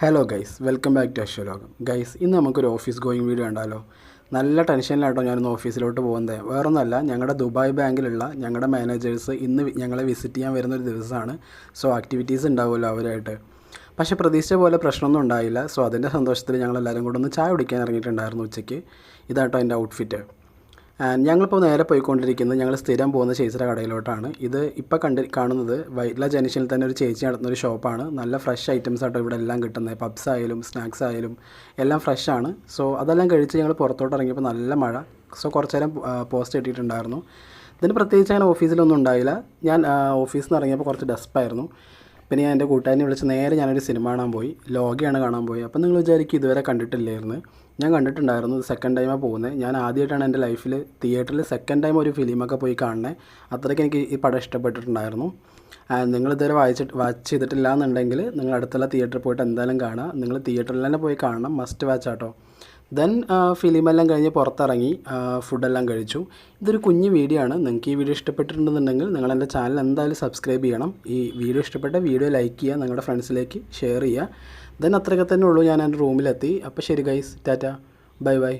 Hello guys welcome back to Ashwalokam guys ഇന്ന് നമുക്കൊരു office going video ഉണ്ടല്ലോ നല്ല ടെൻഷനിലാട്ടോ ഞാനിന്ന് ഓഫീസിലോട്ട് പോകുന്നത്. വേറൊന്നുമല്ല ഞങ്ങളുടെ ദുബായ് ബാങ്കിലുള്ള ഞങ്ങളുടെ മാനേജേഴ്സ് ഇന്ന് ഞങ്ങളെ വിസിറ്റ് ചെയ്യാൻ വരുന്ന ഒരു ദിവസമാണ്. സോ ആക്ടിവിറ്റീസ് ഉണ്ടാവുമല്ലോ അവരായിട്ട്. പക്ഷേ പ്രതീക്ഷിച്ച പോലെ പ്രശ്നമൊന്നും ഉണ്ടായില്ല. സോ അതിന്റെ സന്തോഷത്തിൽ ഞങ്ങളെല്ലാവരും കൂടെ ഒന്ന് ചായ കുടിക്കാൻ ഇറങ്ങിയിട്ടുണ്ടായിരുന്നു ഉച്ചയ്ക്ക്. ഇതാട്ടോ എന്റെ ഔട്ട്ഫിറ്റ് ഞങ്ങളിപ്പോൾ നേരെ പോയിക്കൊണ്ടിരിക്കുന്നത് ഞങ്ങൾ സ്ഥിരം പോകുന്ന ചേച്ചിയുടെ കടയിലോട്ടാണ്. ഇത് ഇപ്പോൾ കണ്ട് കാണുന്നത് വൈറ്റ്ല ജംഗ്ഷനിൽ തന്നെ ഒരു ചേച്ചി നടത്തുന്ന ഒരു ഷോപ്പാണ്. നല്ല ഫ്രഷ് ഐറ്റംസ് ആട്ടോ ഇവിടെ എല്ലാം കിട്ടുന്നത് പബ്സ് ആയാലും സ്നാക്സ് ആയാലും എല്ലാം ഫ്രഷ് ആണ്. സോ അതെല്ലാം കഴിച്ച് ഞങ്ങൾ പുറത്തോട്ട് ഇറങ്ങിയപ്പോൾ നല്ല മഴ. സോ കുറച്ച് നേരം പോസ്റ്റ് ഇട്ടിട്ടുണ്ടായിരുന്നു. ഇതിന് പ്രത്യേകിച്ച് അങ്ങനെ ഓഫീസിലൊന്നും ഉണ്ടായില്ല. ഞാൻ ഓഫീസിൽ നിന്ന് ഇറങ്ങിയപ്പോൾ കുറച്ച് ഡെസ്പായിരുന്നു പിന്നെ ഞാൻ എന്റെ കൂട്ടുകാരനെ വിളിച്ച് നേരെ ഞാനൊരു സിനിമ കാണാൻ പോയി. ലോഗയാണ് കാണാൻ പോയി. അപ്പം നിങ്ങൾ വിചാരിക്കും ഇതുവരെ കണ്ടിട്ടില്ലായിരുന്നു. ഞാൻ കണ്ടിട്ടുണ്ടായിരുന്നു സെക്കൻഡ് ടൈമാണ് പോകുന്നത് ഞാൻ ആദ്യമായിട്ടാണ് എന്റെ ലൈഫിൽ തിയേറ്ററിൽ സെക്കൻഡ് ടൈം ഒരു ഫിലിമൊക്കെ പോയി കാണുന്നത് അത്രയ്ക്ക് എനിക്ക് ഈ പടം ഇഷ്ടപ്പെട്ടിട്ടുണ്ടായിരുന്നു. നിങ്ങൾ ഇതുവരെ വായിച്ചിട്ട് വാച്ച് ചെയ്തിട്ടില്ല എന്നുണ്ടെങ്കിൽ നിങ്ങൾ അടുത്തുള്ള തിയേറ്ററിൽ പോയിട്ട് എന്തായാലും കാണുക. നിങ്ങൾ തിയേറ്ററിൽ തന്നെ പോയി കാണണം. മസ്റ്റ് വാച്ച് ആട്ടോ ദെൻ ഫിലിമെല്ലാം കഴിഞ്ഞ് പുറത്തിറങ്ങി ഫുഡെല്ലാം കഴിച്ചു. ഇതൊരു കുഞ്ഞു വീഡിയോ ആണ് നിങ്ങൾക്ക് ഈ വീഡിയോ ഇഷ്ടപ്പെട്ടിട്ടുണ്ടെന്നുണ്ടെങ്കിൽ നിങ്ങൾ എന്റെ ചാനൽ എന്തായാലും സബ്സ്ക്രൈബ് ചെയ്യണം. ഈ വീഡിയോ ഇഷ്ടപ്പെട്ട വീഡിയോ ലൈക്ക് ചെയ്യുക നിങ്ങളുടെ ഫ്രണ്ട്സിലേക്ക് ഷെയർ ചെയ്യുക. ദെൻ അത്രയൊക്കെ തന്നെ ഉള്ളൂ. ഞാൻ എന്റെ റൂമിലെത്തി അപ്പോൾ ശരി ഗൈസ് ടാറ്റ. Bye bye